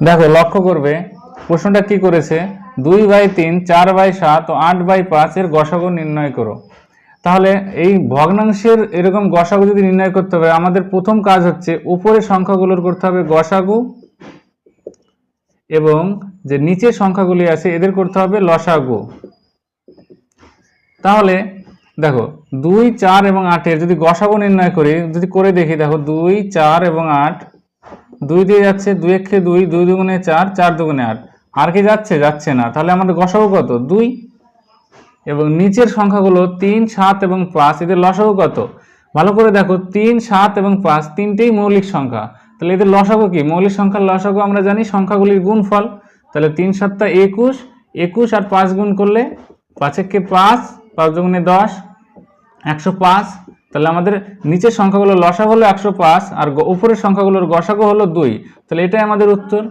দেখো, লক্ষ্য করবে, প্রশ্নটা কি করেছে? দুই বাই তিন, চার বাই সাত ও আট বাই পাঁচ এর নির্ণয় করো। তাহলে এই ভগ্নাংশের এরকম গসাগু যদি নির্ণয় করতে হবে, আমাদের প্রথম কাজ হচ্ছে উপরের সংখ্যাগুলোর করতে হবে গসাগু এবং যে নিচের সংখ্যাগুলি আছে, এদের করতে হবে লসাগু। তাহলে দেখো, দুই, চার এবং আটের যদি গসাগু নির্ণয় করি, যদি করে দেখি, দেখো, দুই, চার এবং আট দুই দিয়ে যাচ্ছে, দুই একে দুই দুই দুগুণে চার চার দুগুণে আট। আর কি যাচ্ছে? যাচ্ছে না। তাহলে আমাদের গসাগু কত? দুই। এবং নিচের সংখ্যাগুলো তিন, সাত এবং পাঁচ এদের লসাগু কত? ভালো করে দেখো, তিন, সাত এবং পাঁচ তিনটেই মৌলিক সংখ্যা। তাহলে এদের লসাগু কি? মৌলিক সংখ্যার লসাগু আমরা জানি সংখ্যাগুলির গুণফল। তাহলে তিন সাতটা একুশ। একুশ আর পাঁচ গুণ করলে পাঁচ একে পাঁচ পাঁচ দুগুণে দশ, একশো পাঁচ। তাহলে আমাদের নিচের সংখ্যাগুলো লসাগু হলো একশো পাঁচ আর উপরের সংখ্যাগুলোর গসাগু হলো দুই। তাহলে এটাই আমাদের উত্তর।